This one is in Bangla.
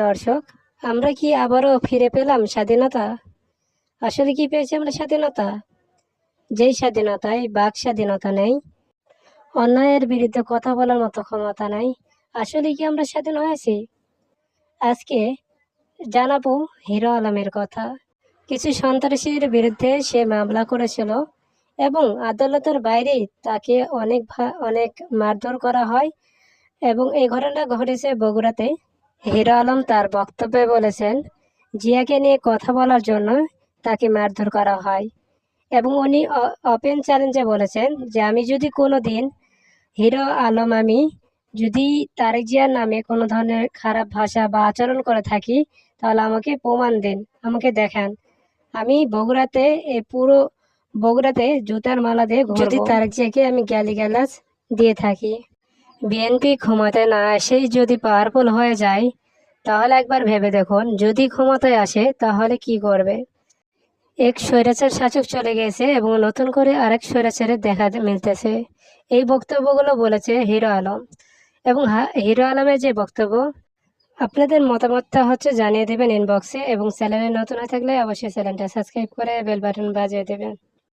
দর্শক, আমরা কি আবারও ফিরে পেলাম স্বাধীনতা? আসলে কি পেয়েছি আমরা স্বাধীনতা? যেই স্বাধীনতায় বাক স্বাধীনতা নেই, অন্যায়ের বিরুদ্ধে কথা বলার মতো ক্ষমতা নাই, আসলে কি আমরা স্বাধীন হয়েছি? আজকে জানাব হিরো আলমের কথা। কিছু সন্ত্রাসীর বিরুদ্ধে সে মামলা করেছিল এবং আদালতের বাইরে তাকে অনেক অনেক মারধর করা হয় এবং এই ঘটনা ঘটেছে বগুড়াতে। হিরো আলম তার বক্তব্যে বলেছেন, জিয়াকে নিয়ে কথা বলার জন্য তাকে মারধর করা হয়। এবং উনি ওপেন চ্যালেঞ্জে বলেছেন যে, আমি যদি কোনো দিন হিরো আলম আমি যদি তারেক জিয়ার নামে কোনো ধরনের খারাপ ভাষা বা আচরণ করে থাকি, তাহলে আমাকে প্রমাণ দিন, আমাকে দেখান। আমি বগুড়াতে এ পুরো বগুড়াতে জুতার মালা দিয়ে যদি তারেক জিয়াকে আমি গালিগালাজ দিয়ে থাকি, বিএনপি ক্ষমতায় না এসেই যদি পাওয়ারফুল হয়ে যায়, তাহলে একবার ভেবে দেখুন, যদি ক্ষমতায় আসে, তাহলে কি করবে? এক স্বৈরাচার শাসক চলে গেছে এবং নতুন করে আরেক স্বৈরাচারের দেখা মিলতেছে। এই বক্তব্যগুলো বলেছে হিরো আলম। এবং হিরো আলমের যে বক্তব্য, আপনাদের মতামতটা হচ্ছে জানিয়ে দেবেন ইনবক্সে এবং চ্যানেলে নতুন হয়ে থাকলে অবশ্যই চ্যানেলটা সাবস্ক্রাইব করে বেল বাটন বাজিয়ে দেবেন।